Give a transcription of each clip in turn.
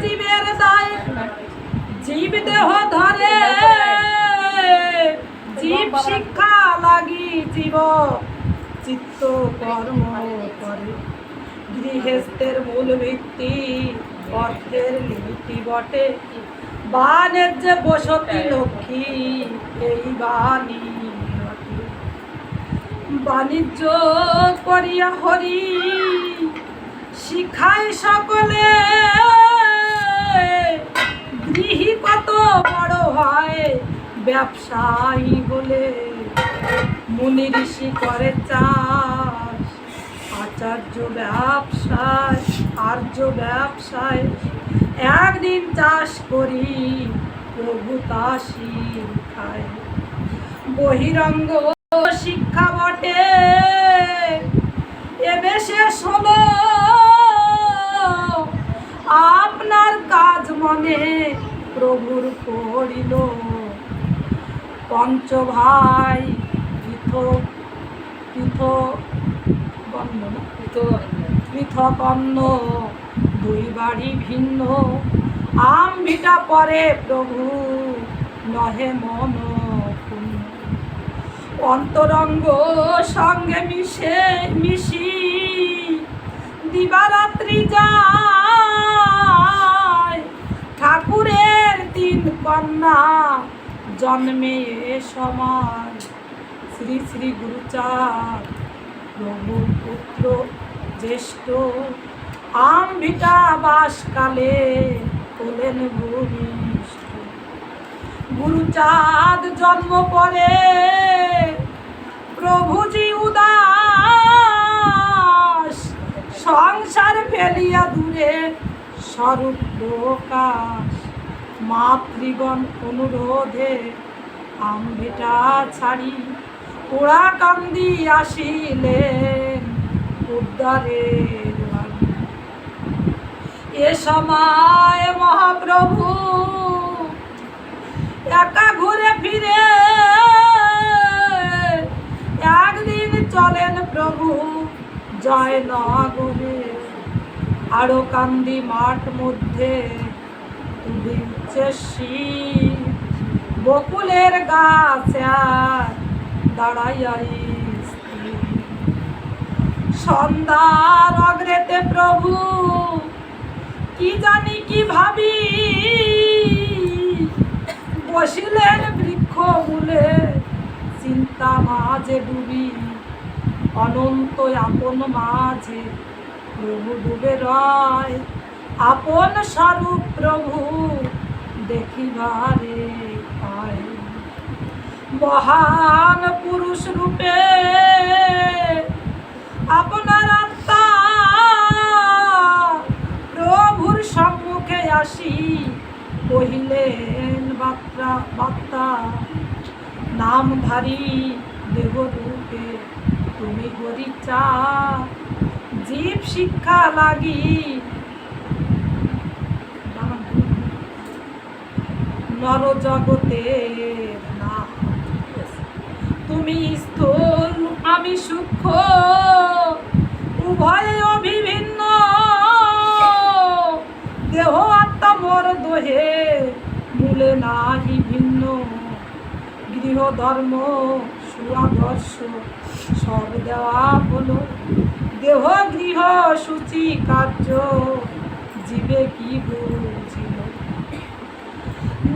জীবের দায়। জীব দেহ ধরে। জীব শিক্ষা লাগি জীব, চিত্ত কর্ম করে। গৃহস্থের মূল ভিত্তি, অর্থের নীতি বটে। বানের যে বসতি লক্ষ্মী, এই বাণী বাণিজ্য করিয়া হরি শিখায় সকলে। গৃহী কত বড় হয়, ব্যবসায়ী বলে। মুনি ঋষি করে চাষ, আচার্য ব্যবসায়, আর্য ব্যবসায় একদিন চাষ করি প্রভু তা শিখায় বহিরঙ্গ শিক্ষা বটে এবে শেষ হলো। আপনার কাজ মনে প্রভুর করিল। পঞ্চ ভাই পৃথক পৃথক পৃথক অন্ন দুই বাড়ি ভিন্ন। আম ভিটা পরে, প্রভু, নহে মন অন্তরঙ্গ সঙ্গে মিশে, মিশি, দিবারাত্রি যায়, ঠাকুরের তিন কন্যা জন্মে সমাজ শ্রী শ্রী গুরুচাঁদ, প্রভু পুত্র, জ্যেষ্ঠ আম ভিটা বাসকালে হলেন ভূমিষ্ঠ গুরুচাঁদ জন্ম পরে প্রভুজি উদাস, সংসার ফেলিয়া দূরে স্বরূপ প্রকাশ মাতৃগণ অনুরোধে আম্বেটা ছাড়ি পোড়া কান্দি আসিলেন উদ্ধারের বাণী। এ সময় মহাপ্রভু একা ঘুরে ফিরে একদিন চলেন প্রভু, জয় নগরে আরও কান্দি মাঠ মধ্যে শীত বকুলের গাছ দাঁড়াইয়াই। সন্ধ্যার অগ্রেতে প্রভু জানি কি ভাবি। বসিলেন বৃক্ষ মূলে, চিন্তা মাঝে ডুবি। অনন্ত আপন মাঝে প্রভু ডুবে রয়। আপন স্বরূপ প্রভু দেখিবারে পায়। মহান পুরুষ রূপে আপনার আত্মা প্রভুর সম্মুখে আসি কহিলেন বার্তা বার্তা নামধারী দেবরূপে তুমি গরিচা, জীব শিক্ষা লাগি নর জগতের না তুমি স্থূল, আমি সূক্ষ্ম, উভয় অভিভিন্ন দেহ আত্মা মোর দোহে মূলে নাহি ভিন্ন। গৃহ ধর্ম সুআদর্শ, সব দেওয়া হলো। দেহ গৃহ সূচি কার্য, জীবে কি বুঝিল?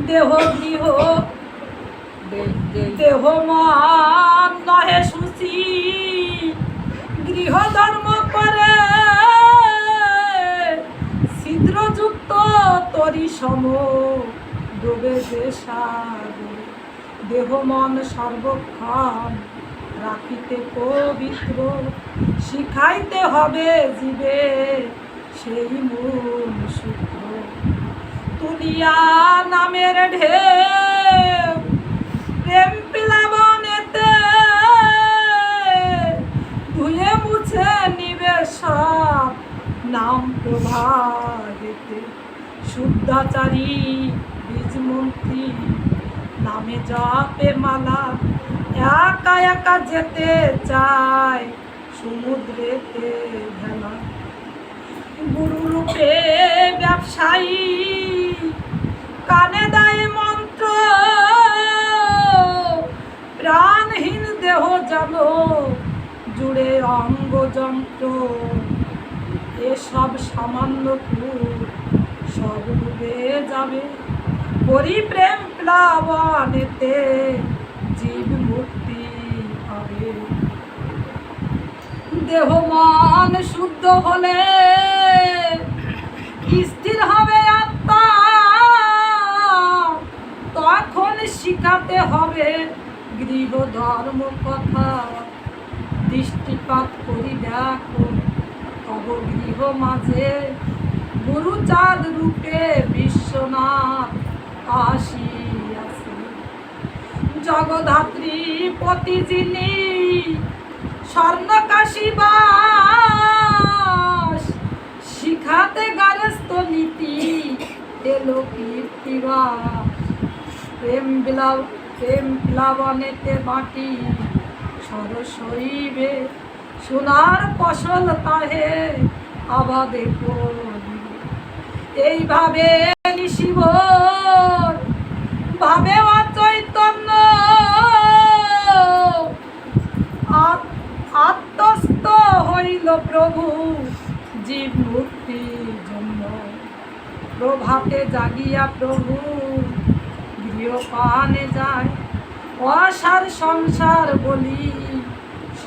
দেহ গৃহ, দেহ মান নহে সুচি। গৃহ ধর্ম করে ছিদ্রযুক্ত তরি সম। ডোবে যে সাগর, দেহ মন সর্বক্ষণ রাখিতে পবিত্র, শিখাইতে হবে জীবে সেই মূল সূত্র। তুলিয়া নামের ঢেউ, প্রেম পিলাবনেতে ধুয়ে মুছে নিবে সব নাম প্রভাবেতে শুদ্ধাচারী বীজমন্ত্রী নামে জপে মালা, একা একা যেতে চায় সমুদ্রেতে ভেলা। গুরু রূপে ব্যবসায়ী, কানে দেয় মন্ত্র, প্রাণহীন দেহ যেন জুড়ে অঙ্গ যন্ত্র। এসব সামান্য সব ডুবে যাবে। পরিপ্রেম প্লাবনেতে জীব মুক্তি হবে দেহ মন শুদ্ধ হলে স্থির হবে আত্মা। তখন শিখাতে হবে গৃহ ধর্ম কথা। দৃষ্টিপাত করি দেখো, তব গৃহ মাঝে গুরুচাঁদ রূপে বিশ্বনাথ। আসিয়াছে জগধাত্রী পতি যিনি স্বর্ণকাশী বাস। শিখাতে গারস্থ নীতি, এলো কীর্তিবাস প্রেম বিলাপ প্রেম প্লাবনেতে মাটি সরসইবে সোনার ফসল তাহে আবাদে করি। এইভাবে নিশিব ভাবে অচৈতন্য। আত- আত্মস্থ হইল প্রভু। জীব মুক্তির জন্য প্রভাতে জাগিয়া প্রভু। গৃহপানে যায়, অসার সংসার বলি,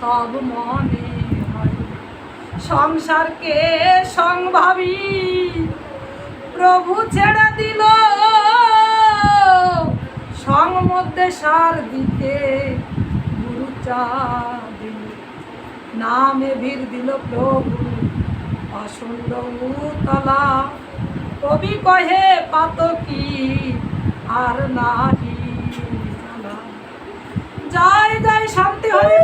সব মনে হয়। সংসারকে সংভাবী প্রভু ছেড়ে দিল। সং মধ্যে সার দিতে গুরু চা দিল। নামে ভিড় দিল প্রভু। আসন্দ তলা কবি কহে, পাতকি আর নাহি। জয় জয় শান্তি হরি